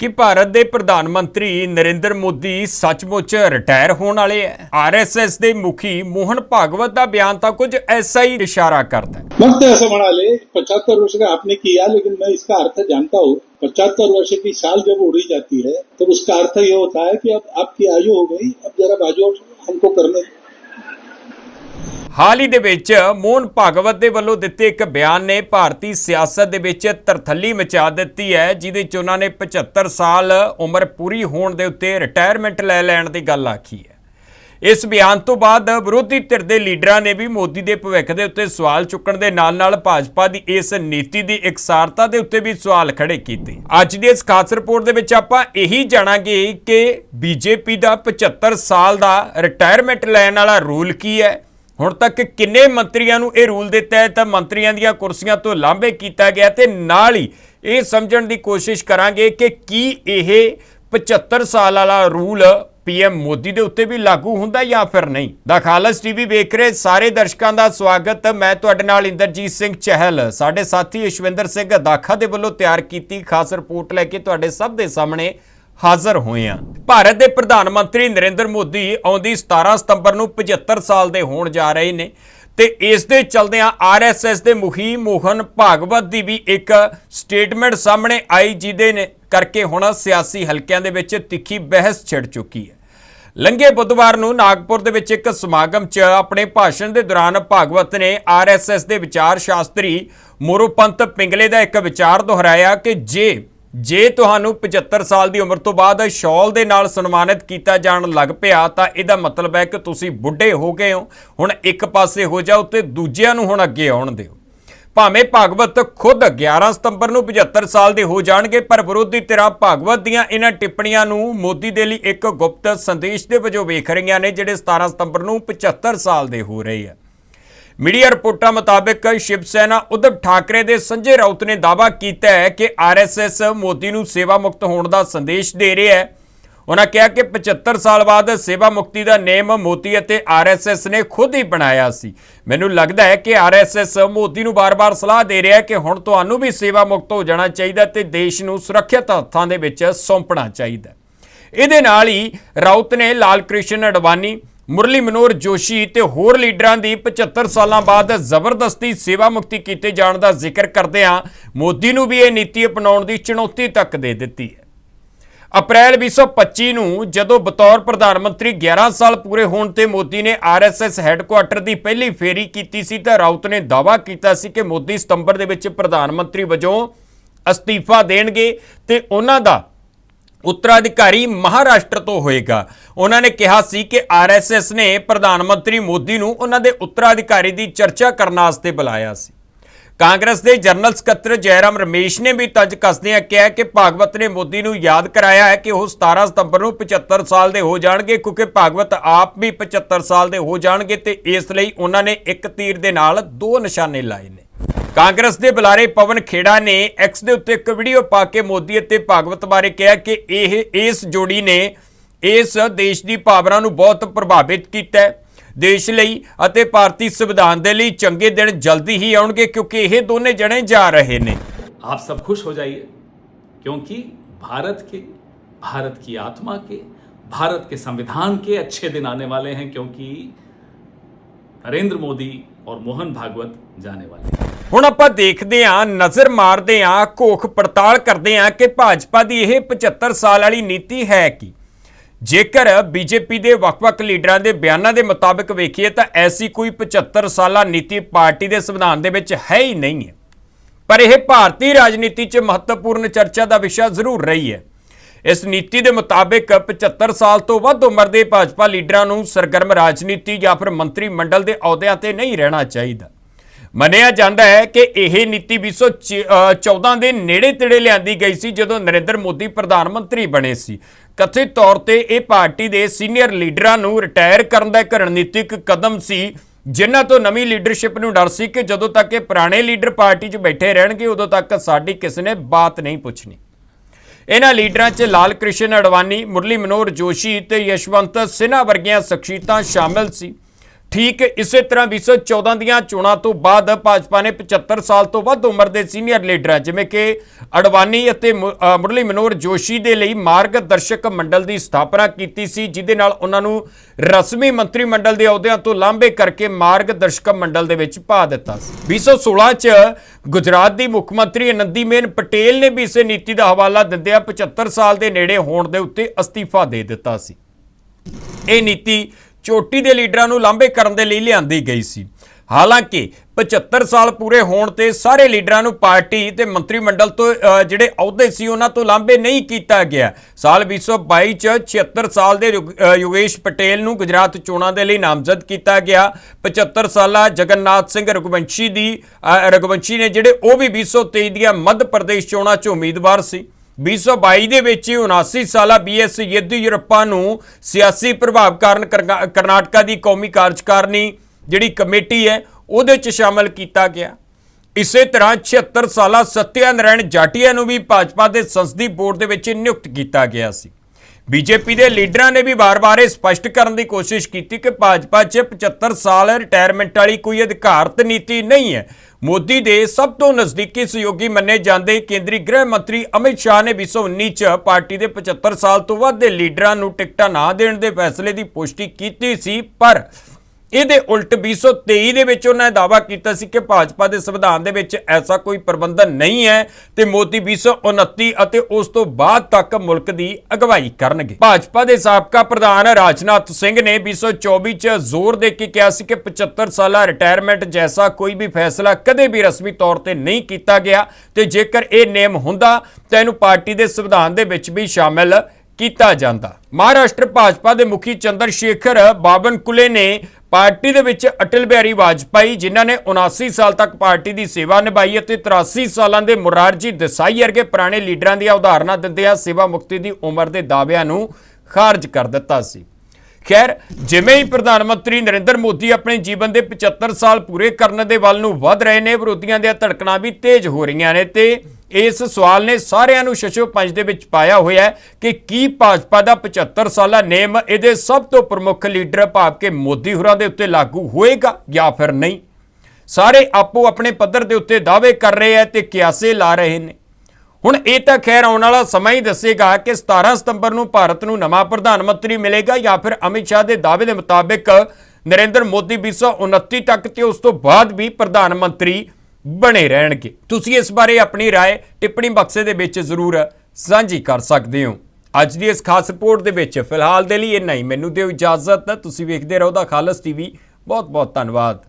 ਕਿ ਭਾਰਤ ਦੇ ਪ੍ਰਧਾਨ ਮੰਤਰੀ ਨਰਿੰਦਰ ਮੋਦੀ ਸੱਚਮੁੱਚ ਰਿਟਾਇਰ ਹੋਣ ਵਾਲੇ ਹੈ ਆਰਐਸਐਸ ਦੇ ਮੁਖੀ ਮੋਹਨ ਭਾਗਵਤ ਦਾ ਬਿਆਨ ਤਾਂ ਕੁਝ ਐਸਾ ਹੀ ਇਸ਼ਾਰਾ ਕਰਦਾ ਹੈ मस्त है ऐसे म्हणाले पचहत्तर वर्ष का आपने किया लेकिन मैं इसका अर्थ जानता हूँ पचहत्तर वर्ष की साल जब उड़ी जाती है तो उसका अर्थ ये होता है कि अब आपकी आयु हो गई अब जरा बाजू हमको करने दो। ਹਾਲ ਹੀ ਦੇ ਵਿੱਚ ਮੋਹਨ ਭਾਗਵਤ ਦੇ ਵੱਲੋਂ ਦਿੱਤੇ ਇੱਕ ਬਿਆਨ ਨੇ ਭਾਰਤੀ ਸਿਆਸਤ ਦੇ ਵਿੱਚ ਤਰਥੱਲੀ ਮਚਾ ਦਿੱਤੀ ਹੈ, ਜਿਹਦੇ ਚ ਉਹਨਾਂ ਨੇ 75 ਸਾਲ ਉਮਰ ਪੂਰੀ ਹੋਣ ਦੇ ਉੱਤੇ ਰਿਟਾਇਰਮੈਂਟ ਲੈ ਲੈਣ ਦੀ ਗੱਲ ਆਖੀ ਹੈ। ਇਸ ਬਿਆਨ ਤੋਂ ਬਾਅਦ ਵਿਰੋਧੀ ਧਿਰ ਦੇ ਲੀਡਰਾਂ ਨੇ ਵੀ ਮੋਦੀ ਦੇ ਭਵਿੱਖ ਦੇ ਉੱਤੇ ਸਵਾਲ ਚੁੱਕਣ ਦੇ ਨਾਲ-ਨਾਲ ਭਾਜਪਾ ਦੀ ਇਸ ਨੀਤੀ ਦੀ ਇਕਸਾਰਤਾ ਦੇ ਉੱਤੇ ਵੀ ਸਵਾਲ ਖੜੇ ਕੀਤੇ। ਅੱਜ ਦੀ ਇਸ ਖਾਸ ਰਿਪੋਰਟ ਦੇ ਵਿੱਚ ਆਪਾਂ ਇਹੀ ਜਾਣਾਂਗੇ ਕਿ ਬੀਜੇਪੀ ਦਾ 75 ਸਾਲ ਦਾ ਰਿਟਾਇਰਮੈਂਟ ਲੈਣ ਵਾਲਾ ਰੂਲ ਕੀ ਹੈ ਹੁਣ ਤੱਕ ਕਿੰਨੇ ਮੰਤਰੀਆਂ ਨੂੰ ਇਹ ਰੂਲ ਦਿੱਤਾ ਹੈ? ਤਾਂ ਮੰਤਰੀਆਂ ਦੀਆਂ ਕੁਰਸੀਆਂ ਤੋਂ ਲਾਂਭੇ ਕੀਤਾ ਗਿਆ ਤੇ ਨਾਲ ਹੀ ਇਹ ਸਮਝਣ ਦੀ ਕੋਸ਼ਿਸ਼ ਕਰਾਂਗੇ ਕਿ ਕੀ ਇਹ 75 ਸਾਲ ਵਾਲਾ ਰੂਲ ਪੀਐਮ ਮੋਦੀ ਦੇ ਉੱਤੇ ਵੀ ਲਾਗੂ ਹੁੰਦਾ ਜਾਂ ਫਿਰ ਨਹੀਂ? ਦਾ ਖਾਲਸ ਟੀਵੀ ਵੇਖ ਰਹੇ ਸਾਰੇ ਦਰਸ਼ਕਾਂ ਦਾ ਸਵਾਗਤ। ਮੈਂ ਤੁਹਾਡੇ ਨਾਲ ਇੰਦਰਜੀਤ ਸਿੰਘ ਚਹਿਲ, ਸਾਡੇ ਸਾਥੀ ਯਸ਼ਵਿੰਦਰ ਸਿੰਘ ਦਾਖਾ ਦੇ ਵੱਲੋਂ ਤਿਆਰ ਕੀਤੀ ਖਾਸ ਰਿਪੋਰਟ ਲੈ ਕੇ ਤੁਹਾਡੇ ਸਭ ਦੇ ਸਾਹਮਣੇ ਹਾਜ਼ਰ ਹੋਏ ਹਾਂ ਭਾਰਤ ਦੇ ਪ੍ਰਧਾਨ ਮੰਤਰੀ ਨਰਿੰਦਰ ਮੋਦੀ ਆਉਂਦੀ 17 ਸਤੰਬਰ ਨੂੰ 75 ਸਾਲ ਦੇ ਹੋਣ ਜਾ ਰਹੇ ਨੇ ਤੇ ਇਸ ਦੇ ਚਲਦਿਆਂ ਆਰਐਸਐਸ ਦੇ ਮੁਖੀ ਮੋਹਨ ਭਾਗਵਤ ਦੀ ਵੀ ਇੱਕ ਸਟੇਟਮੈਂਟ ਸਾਹਮਣੇ ਆਈ, ਜਿਹਦੇ ਨੇ ਕਰਕੇ ਹੁਣ ਸਿਆਸੀ ਹਲਕਿਆਂ ਦੇ ਵਿੱਚ ਤਿੱਖੀ ਬਹਿਸ ਛਿੜ ਚੁੱਕੀ ਹੈ। ਲੰਘੇ ਬੁੱਧਵਾਰ ਨੂੰ ਨਾਗਪੁਰ ਦੇ ਵਿੱਚ ਇੱਕ ਸਮਾਗਮ 'ਚ ਆਪਣੇ ਭਾਸ਼ਣ ਦੇ ਦੌਰਾਨ ਭਾਗਵਤ ਨੇ ਆਰਐਸਐਸ ਦੇ ਵਿਚਾਰ ਸ਼ਾਸਤਰੀ ਮੋਰੋਪੰਤ ਪਿੰਗਲੇ ਦਾ ਇੱਕ ਵਿਚਾਰ ਦੁਹਰਾਇਆ ਕਿ ਜੇ ਜੇ ਤੁਹਾਨੂੰ 75 ਸਾਲ ਦੀ ਉਮਰ ਤੋਂ ਬਾਅਦ ਸ਼ਾਲ ਦੇ ਨਾਲ ਸਨਮਾਨਿਤ ਕੀਤਾ ਜਾਣ ਲੱਗ ਪਿਆ, ਤਾਂ ਇਹਦਾ ਮਤਲਬ ਹੈ ਕਿ ਤੁਸੀਂ ਬੁੱਢੇ ਹੋ ਗਏ ਹੋ। ਹੁਣ ਇੱਕ ਪਾਸੇ ਹੋ ਜਾਓ ਤੇ ਦੂਜਿਆਂ ਨੂੰ ਹੁਣ ਅੱਗੇ ਆਉਣ ਦਿਓ। ਭਾਵੇਂ ਭਾਗਵਤ ਖੁਦ 11 ਸਤੰਬਰ ਨੂੰ 75 ਸਾਲ ਦੇ ਹੋ ਜਾਣਗੇ, ਪਰ ਵਿਰੋਧੀ ਧਿਰਾਂ ਭਾਗਵਤ ਦੀਆਂ ਇਹਨਾਂ ਟਿੱਪਣੀਆਂ ਨੂੰ ਮੋਦੀ ਦੇ ਲਈ ਇੱਕ ਗੁਪਤ ਸੰਦੇਸ਼ ਦੇ ਵਜੋਂ ਵੇਖ ਰਹੀਆਂ ਨੇ, ਜਿਹੜੇ 17 ਸਤੰਬਰ ਨੂੰ 75 ਸਾਲ ਦੇ ਹੋ ਰਹੇ ਆ। ਮੀਡੀਆ ਰਿਪੋਰਟਾਂ ਮੁਤਾਬਕ ਸ਼ਿਵ ਸੈਨਾ ਉਧਵ ਠਾਕਰੇ ਦੇ ਸੰਜੇ ਰਾਉਤ ਨੇ ਦਾਅਵਾ ਕੀਤਾ ਹੈ ਕਿ ਆਰਐਸਐਸ ਮੋਦੀ ਨੂੰ ਸੇਵਾ ਮੁਕਤ ਹੋਣ ਦਾ ਸੰਦੇਸ਼ ਦੇ ਰਿਹਾ ਹੈ। ਉਹਨਾਂ ਕਿਹਾ ਕਿ 75 ਸਾਲ ਬਾਅਦ ਸੇਵਾ ਮੁਕਤੀ ਦਾ ਨੇਮ ਮੋਦੀ ਅਤੇ ਆਰਐਸਐਸ ਨੇ ਖੁਦ ਹੀ ਬਣਾਇਆ ਸੀ। ਮੈਨੂੰ ਲੱਗਦਾ ਹੈ ਕਿ ਆਰਐਸਐਸ ਮੋਦੀ ਨੂੰ ਬਾਰ-ਬਾਰ ਸਲਾਹ ਦੇ ਰਿਹਾ ਹੈ ਕਿ ਹੁਣ ਤੁਹਾਨੂੰ ਵੀ ਸੇਵਾ ਮੁਕਤ ਹੋ ਜਾਣਾ ਚਾਹੀਦਾ ਤੇ ਦੇਸ਼ ਨੂੰ ਸੁਰੱਖਿਅਤ ਹੱਥਾਂ ਦੇ ਵਿੱਚ ਸੌਂਪਣਾ ਚਾਹੀਦਾ ਇਹਦੇ ਨਾਲ ਹੀ ਰਾਉਤ ਨੇ ਲਾਲ ਕ੍ਰਿਸ਼ਨ ਅਡਵਾਨੀ ਮੁਰਲੀ ਮਨੋਹਰ ਜੋਸ਼ੀ ਤੇ ਹੋਰ ਲੀਡਰਾਂ ਦੀ 75 ਸਾਲਾਂ ਬਾਅਦ ਜ਼ਬਰਦਸਤੀ ਸੇਵਾ ਮੁਕਤੀ ਕੀਤੇ ਜਾਣ ਦਾ ਜ਼ਿਕਰ ਕਰਦਿਆਂ ਮੋਦੀ ਨੂੰ ਵੀ ਇਹ ਨੀਤੀ ਅਪਣਾਉਣ ਦੀ ਚੁਣੌਤੀ ਤੱਕ ਦੇ ਦਿੱਤੀ ਹੈ। ਅਪ੍ਰੈਲ 2025 ਨੂੰ ਜਦੋਂ ਬਤੌਰ ਪ੍ਰਧਾਨ ਮੰਤਰੀ 11 ਸਾਲ ਪੂਰੇ ਹੋਣ ਤੇ ਮੋਦੀ ਨੇ ਆਰਐਸਐਸ ਹੈੱਡਕੁਆਟਰ ਦੀ ਪਹਿਲੀ ਫੇਰੀ ਕੀਤੀ ਸੀ ਤਾਂ ਰਾਉਤ ਨੇ ਦਾਅਵਾ ਕੀਤਾ ਸੀ ਕਿ ਮੋਦੀ ਸਤੰਬਰ ਦੇ ਵਿੱਚ ਪ੍ਰਧਾਨ ਮੰਤਰੀ ਵਜੋਂ ਅਸਤੀਫਾ ਦੇਣਗੇ ਤੇ ਉਹਨਾਂ ਦਾ ਉੱਤਰਾਧਿਕਾਰੀ ਮਹਾਰਾਸ਼ਟਰ ਤੋਂ ਹੋਏਗਾ। ਉਹਨਾਂ ਨੇ ਕਿਹਾ ਸੀ ਕਿ ਆਰਐਸਐਸ ਨੇ ਪ੍ਰਧਾਨ ਮੰਤਰੀ ਮੋਦੀ ਨੂੰ ਉਹਨਾਂ ਦੇ ਉੱਤਰਾਧਿਕਾਰੀ ਦੀ ਚਰਚਾ ਕਰਨ ਵਾਸਤੇ ਬੁਲਾਇਆ ਸੀ। ਕਾਂਗਰਸ ਦੇ ਜਨਰਲ ਸਕੱਤਰ ਜੈਰਾਮ ਰਮੇਸ਼ ਨੇ ਵੀ ਤੰਜ ਕੱਸਦਿਆਂ ਕਿਹਾ ਕਿ ਭਾਗਵਤ ਨੇ ਮੋਦੀ ਨੂੰ ਯਾਦ ਕਰਾਇਆ ਹੈ ਕਿ ਉਹ 17 ਸਤੰਬਰ ਨੂੰ 75 ਸਾਲ ਦੇ ਹੋ ਜਾਣਗੇ, ਕਿਉਂਕਿ ਭਾਗਵਤ ਆਪ ਵੀ 75 ਸਾਲ ਦੇ ਹੋ ਜਾਣਗੇ ਤੇ ਇਸ ਲਈ ਉਹਨਾਂ ਨੇ ਇੱਕ ਤੀਰ ਦੇ ਨਾਲ ਦੋ ਨਿਸ਼ਾਨੇ ਲਾਏ ਨੇ। ਕਾਂਗਰਸ ਦੇ ਬੁਲਾਰੇ ਪਵਨ ਖੇੜਾ ਨੇ ਐਕਸ ਦੇ ਉੱਤੇ ਇੱਕ ਵੀਡੀਓ ਪਾ ਕੇ ਮੋਦੀ ਅਤੇ ਭਾਗਵਤ ਬਾਰੇ ਕਿਹਾ ਕਿ ਇਹ ਇਸ ਜੋੜੀ ਨੇ ਇਸ ਦੇਸ਼ ਦੀ ਭਾਵਨਾ ਨੂੰ ਬਹੁਤ ਪ੍ਰਭਾਵਿਤ ਕੀਤਾ ਹੈ ਦੇਸ਼ ਲਈ ਅਤੇ ਭਾਰਤੀ ਸੰਵਿਧਾਨ ਦੇ ਲਈ ਚੰਗੇ ਦਿਨ ਜਲਦੀ ਹੀ ਆਉਣਗੇ ਕਿਉਂਕਿ ਇਹ ਦੋਨੇ ਜਣੇ ਜਾ ਰਹੇ ਨੇ आप सब खुश हो जाइए क्योंकि भारत के भारत की आत्मा के भारत के संविधान के अच्छे दिन आने वाले हैं क्योंकि नरेंद्र मोदी और मोहन भागवत जाने वाले हैं ਹੁਣ ਆਪਾਂ ਦੇਖਦੇ ਹਾਂ, ਨਜ਼ਰ ਮਾਰਦੇ ਹਾਂ, ਘੋਖ ਪੜਤਾਲ ਕਰਦੇ ਹਾਂ ਕਿ ਭਾਜਪਾ ਦੀ ਇਹ 75 ਸਾਲ ਵਾਲੀ ਨੀਤੀ ਹੈ ਕੀ। ਜੇਕਰ ਬੀਜੇਪੀ ਦੇ ਵੱਖ-ਵੱਖ ਲੀਡਰਾਂ ਦੇ ਬਿਆਨਾਂ ਦੇ ਮੁਤਾਬਕ ਵੇਖੀਏ ਤਾਂ ਐਸੀ ਕੋਈ 75 ਸਾਲਾ ਨੀਤੀ ਪਾਰਟੀ ਦੇ ਸੰਵਿਧਾਨ ਦੇ ਵਿੱਚ ਹੈ ਹੀ ਨਹੀਂ ਹੈ। ਪਰ ਇਹ ਭਾਰਤੀ ਰਾਜਨੀਤੀ 'ਚ ਮਹੱਤਵਪੂਰਨ ਚਰਚਾ ਦਾ ਵਿਸ਼ਾ ਜ਼ਰੂਰ ਰਹੀ ਹੈ। ਇਸ ਨੀਤੀ ਦੇ ਮੁਤਾਬਕ 75 ਸਾਲ ਤੋਂ ਵੱਧ ਉਮਰ ਦੇ ਭਾਜਪਾ ਲੀਡਰਾਂ ਨੂੰ ਸਰਗਰਮ ਰਾਜਨੀਤੀ ਜਾਂ ਫਿਰ ਮੰਤਰੀ ਮੰਡਲ ਦੇ ਅਹੁਦਿਆਂ ਤੇ ਨਹੀਂ ਰਹਿਣਾ ਚਾਹੀਦਾ। ਮੰਨਿਆ ਜਾਂਦਾ ਹੈ ਕਿ ਇਹ ਨੀਤੀ 2014 ਦੇ ਨੇੜੇ ਤੇੜੇ ਲਿਆਂਦੀ ਗਈ ਸੀ ਜਦੋਂ ਨਰਿੰਦਰ ਮੋਦੀ ਪ੍ਰਧਾਨ ਮੰਤਰੀ ਬਣੇ ਸੀ। ਕਥਿਤ ਤੌਰ ਤੇ ਇਹ ਪਾਰਟੀ ਦੇ ਸੀਨੀਅਰ ਲੀਡਰਾਂ ਨੂੰ ਰਿਟਾਇਰ ਕਰਨ ਦਾ ਇੱਕ ਰਣਨੀਤਿਕ ਕਦਮ ਸੀ। ਜਿਨ੍ਹਾਂ ਤੋਂ ਨਵੀਂ ਲੀਡਰਸ਼ਿਪ ਨੂੰ ਡਰ ਸੀ ਕਿ ਜਦੋਂ ਤੱਕ ਇਹ ਪੁਰਾਣੇ ਲੀਡਰ ਪਾਰਟੀ 'ਚ ਬੈਠੇ ਰਹਿਣਗੇ, ਉਦੋਂ ਤੱਕ ਸਾਡੀ ਕਿਸੇ ਨੇ ਬਾਤ ਨਹੀਂ ਪੁੱਛਣੀ। ਇਹਨਾਂ ਲੀਡਰਾਂ 'ਚ ਲਾਲ ਕ੍ਰਿਸ਼ਨ ਅਡਵਾਨੀ, ਮੁਰਲੀ ਮਨੋਹਰ ਜੋਸ਼ੀ ਤੇ ਯਸ਼ਵੰਤ ਸਿਨਹਾ ਵਰਗੀਆਂ ਸ਼ਖਸੀਅਤਾਂ ਸ਼ਾਮਲ ਸੀ। ਠੀਕ ਇਸੇ ਤਰ੍ਹਾਂ 2014 ਦੀਆਂ ਚੋਣਾਂ ਤੋਂ ਬਾਅਦ ਭਾਜਪਾ ਨੇ 75 ਸਾਲ ਤੋਂ ਵੱਧ ਉਮਰ ਦੇ ਸੀਨੀਅਰ ਲੀਡਰਾਂ, ਜਿਵੇਂ ਕਿ ਅਡਵਾਨੀ ਅਤੇ ਮੁਰਲੀ ਮਨੋਹਰ ਜੋਸ਼ੀ ਦੇ ਲਈ ਮਾਰਗਦਰਸ਼ਕ ਮੰਡਲ ਦੀ ਸਥਾਪਨਾ ਕੀਤੀ ਸੀ, ਜਿਹਦੇ ਨਾਲ ਉਹਨਾਂ ਨੂੰ ਰਸਮੀ ਮੰਤਰੀ ਮੰਡਲ ਦੇ ਅਹੁਦਿਆਂ ਤੋਂ ਲਾਂਭੇ ਕਰਕੇ ਮਾਰਗਦਰਸ਼ਕ ਮੰਡਲ ਦੇ ਵਿੱਚ ਪਾ ਦਿੱਤਾ ਸੀ। 2016 ਚ ਗੁਜਰਾਤ ਦੀ ਮੁੱਖ ਮੰਤਰੀ ਆਨੰਦੀਬੇਨ ਪਟੇਲ ਨੇ ਵੀ ਇਸੇ ਨੀਤੀ ਦਾ ਹਵਾਲਾ ਦਿੰਦਿਆਂ 75 ਸਾਲ ਦੇ ਨੇੜੇ ਹੋਣ ਦੇ ਉੱਤੇ ਅਸਤੀਫਾ ਦੇ ਦਿੱਤਾ ਸੀ। ਇਹ ਨੀਤੀ ਚੋਟੀ ਦੇ ਲੀਡਰਾਂ ਨੂੰ ਲਾਂਭੇ ਕਰਨ ਦੇ ਲਈ ਲਿਆਂਦੀ ਗਈ ਸੀ। ਹਾਲਾਂਕਿ 75 ਸਾਲ ਪੂਰੇ ਹੋਣ ਤੇ ਸਾਰੇ ਲੀਡਰਾਂ ਨੂੰ ਪਾਰਟੀ ਤੇ ਮੰਤਰੀ ਮੰਡਲ ਤੋਂ ਜਿਹੜੇ ਅਹੁਦੇ ਸੀ ਉਹਨਾਂ ਤੋਂ ਲਾਂਭੇ ਨਹੀਂ ਕੀਤਾ ਗਿਆ। ਸਾਲ 2022 ਚ 76 ਸਾਲ ਦੇ ਯੁਗ- ਯੋਗੇਸ਼ ਪਟੇਲ ਨੂੰ ਗੁਜਰਾਤ ਚੋਣਾਂ ਦੇ ਲਈ ਨਾਮਜ਼ਦ ਕੀਤਾ ਗਿਆ। 75 ਸਾਲਾ ਜਗਨਨਾਥ ਸਿੰਘ ਰਘੁਵੰਸ਼ੀ ਦੀ ਅ, ਰਘੁਵੰਸ਼ੀ ਨੇ ਜਿਹੜੇ ਉਹ ਵੀ 2023 ਦੀਆਂ ਮੱਧ ਪ੍ਰਦੇਸ਼ ਚੋਣਾਂ 'ਚ ਉਮੀਦਵਾਰ ਸੀ। 2022 ਦੇ ਵਿੱਚ ਹੀ 79 ਸਾਲਾ ਬੀਐਸ ਯੇਦੂਯਰਪਾ ਨੂੰ ਸਿਆਸੀ ਪ੍ਰਭਾਵ ਕਾਰਨ ਕਰਨਾਟਕਾ ਦੀ ਕੌਮੀ ਕਾਰਜਕਾਰਨੀ ਜਿਹੜੀ ਕਮੇਟੀ ਹੈ, ਉਹਦੇ 'ਚ ਸ਼ਾਮਲ ਕੀਤਾ ਗਿਆ। ਇਸੇ ਤਰ੍ਹਾਂ 76 ਸਾਲਾ ਸਤਿਆ ਨਾਰਾਇਣ ਜਾਟੀਆ ਨੂੰ ਵੀ ਭਾਜਪਾ ਦੇ ਸੰਸਦੀ ਬੋਰਡ ਦੇ ਵਿੱਚ ਨਿਯੁਕਤ ਕੀਤਾ ਗਿਆ ਸੀ। ਬੀਜੇਪੀ ਦੇ ਲੀਡਰਾਂ ਨੇ ਵੀ ਵਾਰ-ਵਾਰ ਇਹ ਸਪਸ਼ਟ ਕਰਨ ਦੀ ਕੋਸ਼ਿਸ਼ ਕੀਤੀ ਕਿ ਭਾਜਪਾ 'ਚ 75 ਸਾਲ ਰਿਟਾਇਰਮੈਂਟ ਵਾਲੀ ਕੋਈ ਅਧਿਕਾਰਤ ਨੀਤੀ ਨਹੀਂ ਹੈ। ਮੋਦੀ ਦੇ ਸਭ ਤੋਂ ਨਜ਼ਦੀਕੀ ਸਹਿਯੋਗੀ ਮੰਨੇ ਜਾਂਦੇ ਕੇਂਦਰੀ ਗ੍ਰਹਿ ਮੰਤਰੀ ਅਮਿਤ ਸ਼ਾਹ ਨੇ 2019 ਚ ਪਾਰਟੀ ਦੇ 75 ਸਾਲ ਤੋਂ ਵੱਧ ਦੇ ਲੀਡਰਾਂ ਨੂੰ ਟਿਕਟਾਂ ਨਾ ਦੇਣ ਦੇ ਫੈਸਲੇ ਦੀ ਪੁਸ਼ਟੀ ਕੀਤੀ ਸੀ, ਪਰ ਇਹਦੇ ਉਲਟ 2023 ਦੇ ਵਿੱਚ ਉਹਨਾਂ ਨੇ ਦਾਅਵਾ ਕੀਤਾ ਸੀ ਕਿ ਭਾਜਪਾ ਦੇ ਸੰਵਿਧਾਨ ਦੇ ਵਿੱਚ ਐਸਾ ਕੋਈ ਪ੍ਰਬੰਧਨ ਨਹੀਂ ਹੈ ਤੇ ਮੋਦੀ 2029 ਅਤੇ ਉਸ ਤੋਂ ਬਾਅਦ ਤੱਕ ਮੁਲਕ ਦੀ ਅਗਵਾਈ ਕਰਨਗੇ। ਭਾਜਪਾ ਦੇ ਸਾਬਕਾ ਪ੍ਰਧਾਨ ਰਾਜਨਾਥ ਸਿੰਘ ਨੇ 2024 ਚ ਜ਼ੋਰ ਦੇ ਕੇ ਕਿਹਾ ਸੀ ਕਿ 75 ਸਾਲਾ ਰਿਟਾਇਰਮੈਂਟ ਜੈਸਾ ਕੋਈ ਵੀ ਫੈਸਲਾ ਕਦੇ ਵੀ ਰਸਮੀ ਤੌਰ ਤੇ ਨਹੀਂ ਕੀਤਾ ਗਿਆ ਤੇ ਜੇਕਰ ਇਹ ਨੇਮ ਹੁੰਦਾ ਤਾਂ ਇਹਨੂੰ ਪਾਰਟੀ ਦੇ ਸੰਵਿਧਾਨ ਦੇ ਵਿੱਚ ਵੀ ਸ਼ਾਮਿਲ ਕੀਤਾ ਜਾਂਦਾ। ਮਹਾਰਾਸ਼ਟਰ ਭਾਜਪਾ ਦੇ ਮੁਖੀ ਚੰਦਰ ਸ਼ੇਖਰ ਬਾਬਨਕੁਲੇ ਨੇ ਪਾਰਟੀ ਦੇ ਵਿੱਚ ਅਟਲ ਬਿਹਾਰੀ ਵਾਜਪਾਈ, ਜਿਨ੍ਹਾਂ ਨੇ 79 ਸਾਲ ਤੱਕ ਪਾਰਟੀ ਦੀ ਸੇਵਾ ਨਿਭਾਈ ਅਤੇ 83 ਸਾਲਾਂ ਦੇ ਮੁਰਾਰਜੀ ਦੇਸਾਈ ਵਰਗੇ ਪੁਰਾਣੇ ਲੀਡਰਾਂ ਦੀਆਂ ਉਦਾਹਰਨਾਂ ਦਿੰਦਿਆਂ ਸੇਵਾ ਮੁਕਤੀ ਦੀ ਉਮਰ ਦੇ ਦਾਅਵਿਆਂ ਨੂੰ ਖਾਰਜ ਕਰ ਦਿੱਤਾ ਸੀ। ਖੈਰ, ਜਿਵੇਂ ਹੀ ਪ੍ਰਧਾਨ ਮੰਤਰੀ ਨਰਿੰਦਰ ਮੋਦੀ ਆਪਣੇ ਜੀਵਨ ਦੇ 75 ਸਾਲ ਪੂਰੇ ਕਰਨ ਦੇ ਵੱਲ ਨੂੰ ਵਧ ਰਹੇ ਨੇ, ਵਿਰੋਧੀਆਂ ਦੀਆਂ ਧੜਕਣਾਂ ਵੀ ਤੇਜ਼ ਹੋ ਰਹੀਆਂ ਨੇ ਤੇ ਇਸ ਸਵਾਲ ਨੇ ਸਾਰਿਆਂ ਨੂੰ ਸ਼ਸ਼ੋ ਪੰਜ ਦੇ ਵਿੱਚ ਪਾਇਆ ਹੋਇਆ ਹੈ ਕਿ ਕੀ ਭਾਜਪਾ ਦਾ 75 ਸਾਲਾ ਨੇਮ ਇਹਦੇ ਸਭ ਤੋਂ ਪ੍ਰਮੁੱਖ ਲੀਡਰ ਭਾਵ ਕਿ ਮੋਦੀ ਹੋਰਾਂ ਦੇ ਉੱਤੇ ਲਾਗੂ ਹੋਏਗਾ ਜਾਂ ਫਿਰ ਨਹੀਂ? ਸਾਰੇ ਆਪੋ ਆਪਣੇ ਪੱਧਰ ਦੇ ਉੱਤੇ ਦਾਅਵੇ ਕਰ ਰਹੇ ਆ ਤੇ ਕਿਆਸੇ ਲਾ ਰਹੇ ਨੇ। ਹੁਣ ਇਹ ਤਾਂ ਖੈਰ ਆਉਣ ਵਾਲਾ ਸਮਾਂ ਹੀ ਦੱਸੇਗਾ ਕਿ 17 ਸਤੰਬਰ ਨੂੰ ਭਾਰਤ ਨੂੰ ਨਵਾਂ ਪ੍ਰਧਾਨ ਮੰਤਰੀ ਮਿਲੇਗਾ ਜਾਂ ਫਿਰ ਅਮਿਤ ਸ਼ਾਹ ਦੇ ਦਾਅਵੇ ਦੇ ਮੁਤਾਬਿਕ ਨਰਿੰਦਰ ਮੋਦੀ 2029 ਤੱਕ ਤੇ ਉਸ ਤੋਂ ਬਾਅਦ ਵੀ ਪ੍ਰਧਾਨ ਮੰਤਰੀ ਬਣੇ ਰਹਿਣਗੇ ਤੁਸੀਂ ਇਸ ਬਾਰੇ ਆਪਣੀ رائے ਟਿੱਪਣੀ ਬਕਸੇ ਦੇ ਵਿੱਚ ਜ਼ਰੂਰ ਸਾਂਝੀ ਕਰ ਸਕਦੇ ਹੋ ਅੱਜ ਦੀ ਇਸ ਖਾਸ ਰਿਪੋਰਟ ਦੇ ਵਿੱਚ ਫਿਲਹਾਲ ਦੇ ਲਈ ਇੰਨਾ ਹੀ ਮੈਨੂੰ ਦਿਓ ਇਜਾਜ਼ਤ ਤੁਸੀਂ ਵੇਖਦੇ ਰਹੋ ਦਾ ਖਾਲਸ ਟੀਵੀ ਬਹੁਤ ਬਹੁਤ ਧੰਨਵਾਦ